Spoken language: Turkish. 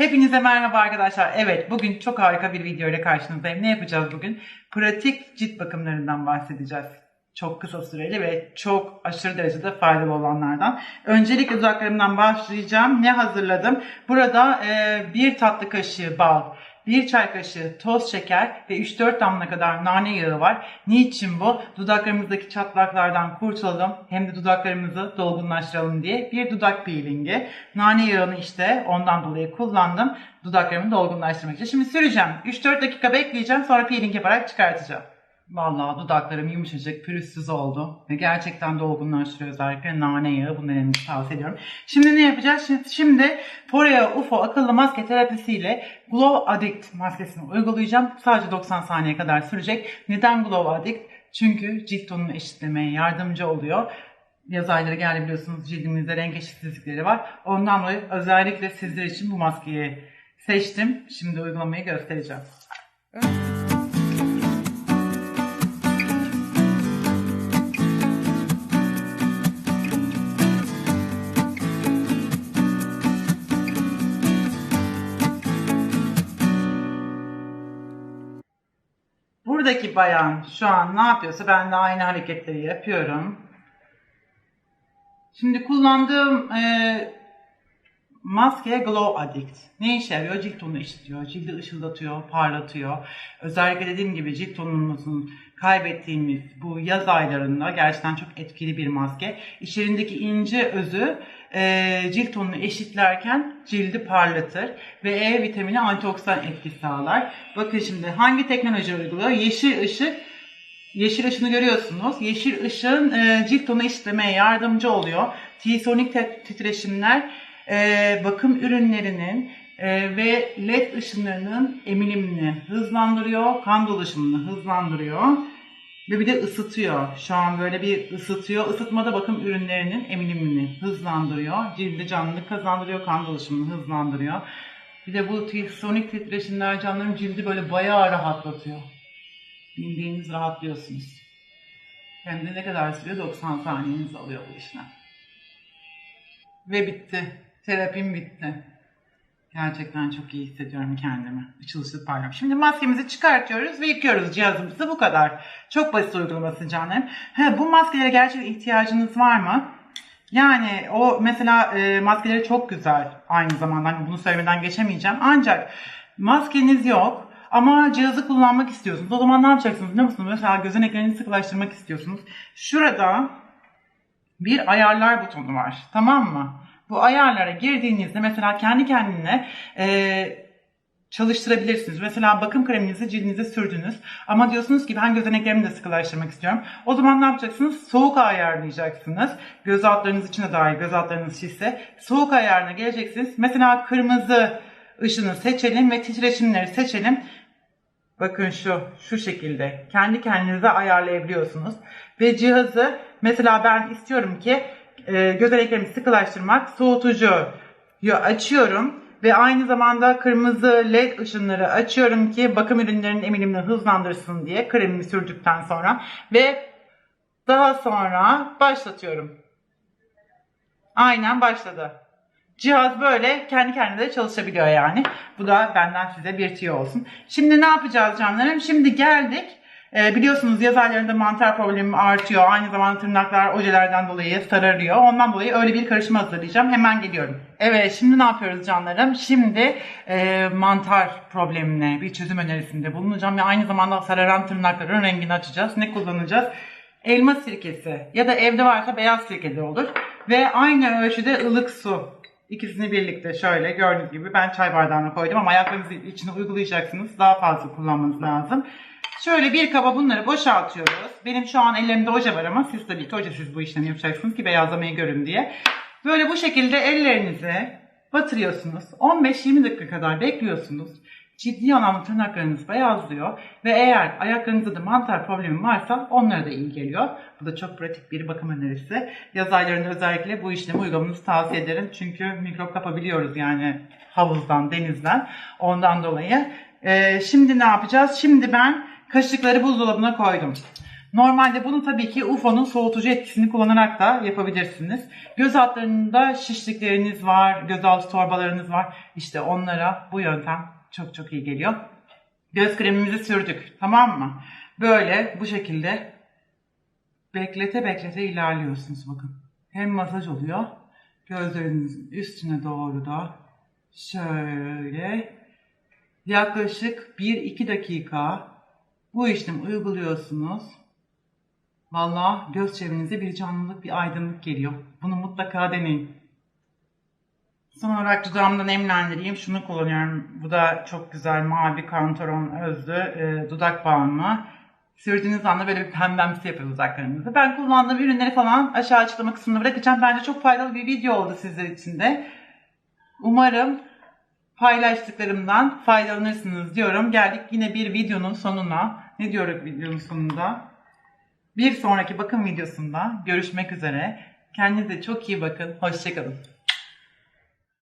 Hepinize merhaba arkadaşlar. Evet bugün çok harika bir video ile karşınızdayım. Ne yapacağız bugün? Pratik cilt bakımlarından bahsedeceğiz. Çok kısa süreli ve çok aşırı derecede faydalı olanlardan. Öncelikle dudaklarımdan başlayacağım. Ne hazırladım? Burada e, bir tatlı kaşığı bal, bir çay kaşığı toz şeker ve 3-4 damla kadar nane yağı var. Niçin bu? Dudaklarımızdaki çatlaklardan kurtulalım hem de dudaklarımızı dolgunlaştıralım diye bir dudak peelingi. Nane yağını işte ondan dolayı kullandım. Dudaklarımı dolgunlaştırmak için. Şimdi süreceğim. 3-4 dakika bekleyeceğim sonra peeling yaparak çıkartacağım. Vallahi dudaklarım yumuşacık, pürüzsüz oldu. Ve gerçekten dolgunlaştırıyor özellikle nane yağı. Bunu denemenizi tavsiye ediyorum. Şimdi ne yapacağız? Şimdi, şimdi Foreo UFO akıllı maske terapisiyle Glow Addict maskesini uygulayacağım. Sadece 90 saniye kadar sürecek. Neden Glow Addict? Çünkü cilt tonunu eşitlemeye yardımcı oluyor. Yaz ayları geldi biliyorsunuz cildimizde renk eşitsizlikleri var. Ondan dolayı özellikle sizler için bu maskeyi seçtim. Şimdi uygulamayı göstereceğim. Buradaki bayan şu an ne yapıyorsa ben de aynı hareketleri yapıyorum. Şimdi kullandığım e, maske Glow Addict. Ne işe yarıyor? Cilt tonunu eşitliyor, cildi ışıldatıyor, parlatıyor. Özellikle dediğim gibi cilt tonumuzun kaybettiğimiz bu yaz aylarında gerçekten çok etkili bir maske. İçerindeki ince özü e, cilt tonunu eşitlerken cildi parlatır ve E vitamini antioksidan etki sağlar. Bakın şimdi hangi teknoloji uyguluyor? Yeşil ışık Yeşil ışını görüyorsunuz. Yeşil ışın e, cilt tonu eşitlemeye yardımcı oluyor. T-sonik titreşimler e, bakım ürünlerinin e, ve led ışınlarının emilimini hızlandırıyor. Kan dolaşımını hızlandırıyor. Ve bir de ısıtıyor. Şu an böyle bir ısıtıyor. Isıtmada bakım ürünlerinin emilimini hızlandırıyor. Cilde canlılık kazandırıyor. Kan dolaşımını hızlandırıyor. Bir de bu T-sonik titreşimler canların cildi böyle bayağı rahatlatıyor. Bildiğiniz rahatlıyorsunuz. Hem de ne kadar sürüyor? 90 saniyeniz alıyor bu işlem. Ve bitti. Terapim bitti. Gerçekten çok iyi hissediyorum kendimi. Işıl ışıl parlıyorum. Şimdi maskemizi çıkartıyoruz ve yıkıyoruz cihazımızı. Bu kadar. Çok basit uygulaması canlarım. He, bu maskelere gerçekten ihtiyacınız var mı? Yani o mesela e, maskeleri çok güzel aynı zamanda. Hani bunu söylemeden geçemeyeceğim. Ancak maskeniz yok ama cihazı kullanmak istiyorsunuz. O zaman ne yapacaksınız biliyor musunuz? Mesela gözeneklerinizi sıkılaştırmak istiyorsunuz. Şurada bir ayarlar butonu var. Tamam mı? Bu ayarlara girdiğinizde mesela kendi kendine e, çalıştırabilirsiniz. Mesela bakım kreminizi cildinize sürdünüz ama diyorsunuz ki ben gözeneklerimi de sıkılaştırmak istiyorum. O zaman ne yapacaksınız? Soğuk ayarlayacaksınız. Göz altlarınız için de dahil göz altlarınız şişse. Soğuk ayarına geleceksiniz. Mesela kırmızı ışını seçelim ve titreşimleri seçelim. Bakın şu, şu şekilde. Kendi kendinize ayarlayabiliyorsunuz. Ve cihazı mesela ben istiyorum ki e, gözeneklerimi sıkılaştırmak, soğutucuyu açıyorum ve aynı zamanda kırmızı led ışınları açıyorum ki bakım ürünlerinin emilimini hızlandırsın diye kremimi sürdükten sonra ve daha sonra başlatıyorum. Aynen başladı. Cihaz böyle kendi kendine de çalışabiliyor yani. Bu da benden size bir tüyo olsun. Şimdi ne yapacağız canlarım? Şimdi geldik. Ee, biliyorsunuz yaz aylarında mantar problemi artıyor. Aynı zamanda tırnaklar ojelerden dolayı sararıyor. Ondan dolayı öyle bir karışım hazırlayacağım. Hemen geliyorum. Evet şimdi ne yapıyoruz canlarım? Şimdi e, mantar problemine bir çözüm önerisinde bulunacağım. Ve aynı zamanda sararan tırnakların rengini açacağız. Ne kullanacağız? Elma sirkesi ya da evde varsa beyaz sirke de olur. Ve aynı ölçüde ılık su. İkisini birlikte şöyle gördüğünüz gibi ben çay bardağına koydum ama ayaklarınızı içine uygulayacaksınız. Daha fazla kullanmanız lazım. Şöyle bir kaba bunları boşaltıyoruz. Benim şu an ellerimde oje var ama siz tabii ki ojesiz bu işlemi yapacaksınız ki beyazlamayı görün diye. Böyle bu şekilde ellerinizi batırıyorsunuz. 15-20 dakika kadar bekliyorsunuz. Ciddi anlamda tırnaklarınız beyazlıyor ve eğer ayaklarınızda da mantar problemi varsa onlara da iyi geliyor. Bu da çok pratik bir bakım önerisi. Yaz aylarında özellikle bu işlemi uygulamanızı tavsiye ederim. Çünkü mikrop kapabiliyoruz yani havuzdan, denizden. Ondan dolayı. Ee, şimdi ne yapacağız? Şimdi ben kaşıkları buzdolabına koydum. Normalde bunu tabii ki UFO'nun soğutucu etkisini kullanarak da yapabilirsiniz. Göz altlarında şişlikleriniz var, gözaltı torbalarınız var. İşte onlara bu yöntem çok çok iyi geliyor. Göz kremimizi sürdük tamam mı? Böyle bu şekilde beklete beklete ilerliyorsunuz bakın. Hem masaj oluyor gözlerinizin üstüne doğru da şöyle yaklaşık 1-2 dakika bu işlemi uyguluyorsunuz. Vallahi göz çevrenize bir canlılık, bir aydınlık geliyor. Bunu mutlaka deneyin. Son olarak dudağımda nemlendireyim. Şunu kullanıyorum. Bu da çok güzel mavi kantaron özlü e, dudak balmı. Sürdüğünüz anda böyle bir pembemsi yapıyor dudaklarınızı. Ben kullandığım ürünleri falan aşağı açıklama kısmına bırakacağım. Bence çok faydalı bir video oldu sizler için de. Umarım paylaştıklarımdan faydalanırsınız diyorum. Geldik yine bir videonun sonuna. Ne diyorum videonun sonunda? Bir sonraki bakım videosunda görüşmek üzere. Kendinize çok iyi bakın. Hoşçakalın.